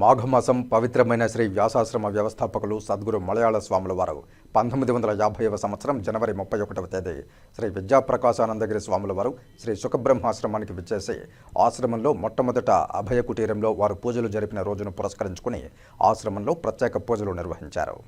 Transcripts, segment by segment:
మాఘమాసం పవిత్రమైన శ్రీ వ్యాసాశ్రమ వ్యవస్థాపకులు సద్గురు మలయాళ స్వాముల వారు పంతొమ్మిది వందల యాభైవ సంవత్సరం జనవరి ముప్పై ఒకటవ తేదీ శ్రీ విద్యాప్రకాశానందగిరి స్వాముల వారు శ్రీ సుఖబ్రహ్మాశ్రమానికి విచ్చేసి ఆశ్రమంలో మొట్టమొదట అభయ కుటీరంలో వారు పూజలు జరిపిన రోజును పురస్కరించుకుని ఆశ్రమంలో ప్రత్యేక పూజలు నిర్వహించారు.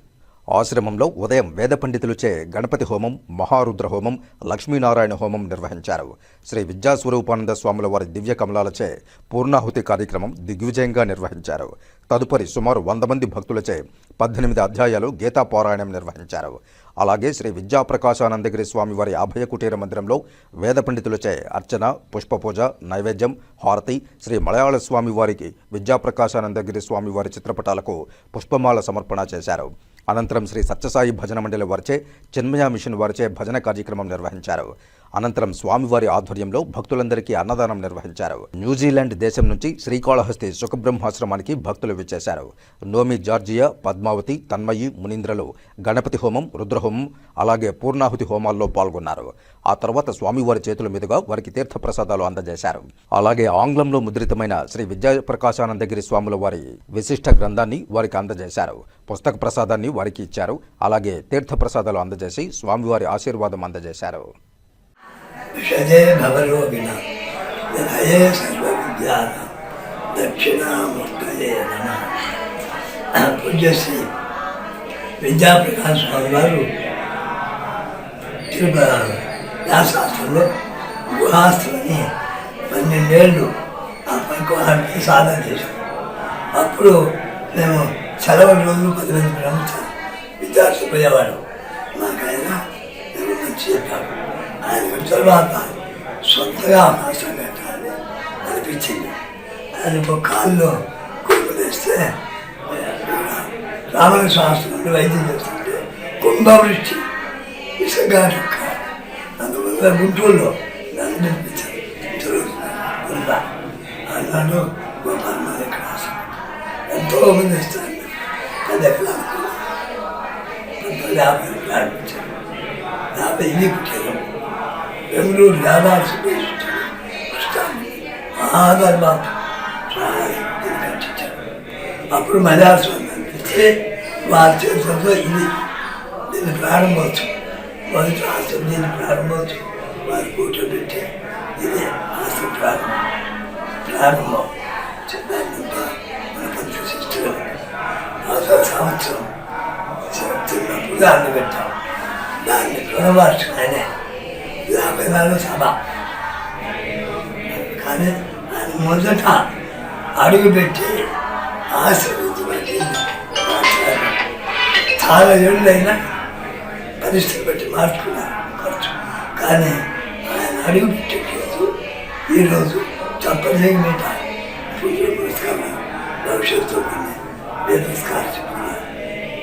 ఆశ్రమంలో ఉదయం వేద పండితులచే గణపతి హోమం మహారుద్ర హోమం లక్ష్మీనారాయణ హోమం నిర్వహించారు. శ్రీ విద్యాస్వరూపానంద స్వాముల వారి దివ్య కమలాలచే పూర్ణాహుతి కార్యక్రమం దిగ్విజయంగా నిర్వహించారు. తదుపరి సుమారు వంద మంది భక్తులచే పద్దెనిమిది అధ్యాయాలు గీతా పారాయణం నిర్వహించారు. అలాగే శ్రీ విద్యాప్రకాశానందగిరి స్వామి వారి అభయ కుటీర మందిరంలో వేద పండితులచే అర్చన పుష్పపూజ నైవేద్యం హారతి శ్రీ మలయాళ స్వామి వారికి విద్యాప్రకాశానందగిరి స్వామి వారి చిత్రపటాలకు పుష్పమాల సమర్పణ చేశారు. అనంతరం శ్రీ సత్యసాయి భజన మండలి వారిచే చిన్మయ మిషన్ వారిచే భజన కార్యక్రమం నిర్వహించారు. అనంతరం స్వామివారి ఆధ్వర్యంలో భక్తులందరికీ అన్నదానం నిర్వహించారు. న్యూజిలాండ్ దేశం నుంచి శ్రీకాళహస్తి సుఖబ్రహ్మాశ్రమానికి భక్తులు విచ్చేశారు. నోమి జార్జియా పద్మావతి తన్మయి మునీంద్రలు గణపతి హోమం రుద్రహోమం అలాగే పూర్ణాహుతి హోమాల్లో పాల్గొన్నారు. ఆ తర్వాత స్వామివారి చేతుల మీదుగా వారికి తీర్థ ప్రసాదాలు అందజేశారు. అలాగే ఆంగ్లంలో ముద్రితమైన శ్రీ విద్యాప్రకాశానందగిరి స్వాముల వారి విశిష్ట గ్రంథాన్ని వారికి అందజేశారు. పుస్తక ప్రసాదాన్ని వారికి ఇచ్చారు. అలాగే తీర్థ ప్రసాదాలు అందజేసి స్వామివారి ఆశీర్వాదం అందజేశారు. విషజే భవరోగిణ వినయే సర్వవిద్యాన దక్షిణామూర్తయే నమ పూజ్యశ్రీ విద్యాప్రకాశ్ స్వామి వారు తిరుపతి వ్యాసాస్త్రంలో గుహాస్త్రని పన్నెండేళ్ళు ఆ పనికి సాధన చేశాం. అప్పుడు మేము సెలవు రోజులు పదిహేను మంది ప్రముఖ విద్యార్థులు పోయేవాడు నాకు ఆయన మంచి చెప్పాడు ఆయన తర్వాత సొంతగా మాసం పెట్టాలి అనిపించింది. అది ఒక కాల్లో కురుకులేస్తే రామణ శాస్త్రంలో వైద్యం చేస్తుంటే కుంభవృష్టి ఇసుగా అందువల్ల గుంటూరులో నన్ను నిర్మించారు తిరుగుతున్నా అన్నాడు మా దగ్గర ఆశ్రమం. ఎంతో మంది ఇస్తారు పది ఎకరాలు పంతొమ్మిది యాభై ప్రారంభించారు యాభై ఇది కుట్టారు ఎవరు యాదాలు సుబ్బేశ్వరుడు కృష్ణాన్ని ఆధార్ బాబు అప్పుడు మలయాళం అనిపిస్తే వారి చేతులతో ఇది దీన్ని ప్రారంభోత్సవం మొదటి ఆశ్రమం దీన్ని ప్రారంభోత్సవం వారు కూర్చోబెట్టి ఇది ఆశ్రమం ప్రారంభం ప్రారంభం చిన్నంతా మన పంచ సిస్టర్ అసలు సంవత్సరం చిన్నప్పుడు దాన్ని పెట్టాం దాన్ని గుణవార్చుకునే యాభై నాలుగు సభ కానీ ఆయన మొదట అడుగుపెట్టి ఆశ్రమించబట్టి మాట్లాడారు. చాలా ఏళ్ళైనా పరిస్థితి బట్టి మార్చుకున్నారు ఖర్చు. కానీ ఆయన అడుగుపెట్టే ఈరోజు చెప్పలేని మీద పురస్కారం భవిష్యత్తు కొన్ని పురస్కారం చెప్పుకున్నారు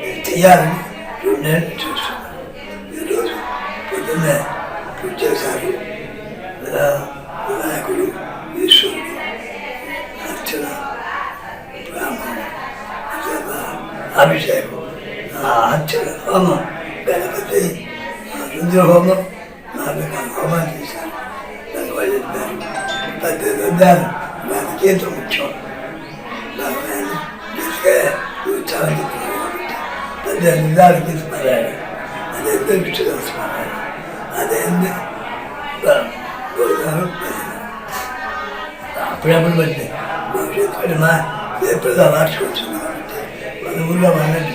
నేను చేయాలని రెండేళ్ళు చూస్తున్నాను. ఈరోజు పొద్దున్నే పూజ చేశారు ఆ, వినాయకుడు ఈశ్వరుడు అర్చన బ్రాహ్మణం అజంతా, అభిషేకం ఆ అర్చన హోమం గణపతి ఆ, రుద్ర హోమం నాలుగు రకాల హోమాలు చేశారు దానికి వాళ్ళు చెప్పారు పెద్ద వద్దారు దానికి ఎంతో ముఖ్యం దానికి ఆయన తీసుకే నువ్వు చాలా చెప్పినావు కాబట్టి పెద్ద నిజాలు తీసుకున్నాడు అదే దృష్టి తెలుసుకున్నాడు అదే గోదావరి అప్పుడప్పుడు బట్టి భవిష్యత్తు పడి మా ఎప్పుడు మార్చుకొచ్చింది కాబట్టి మన ఊళ్ళో వాళ్ళకి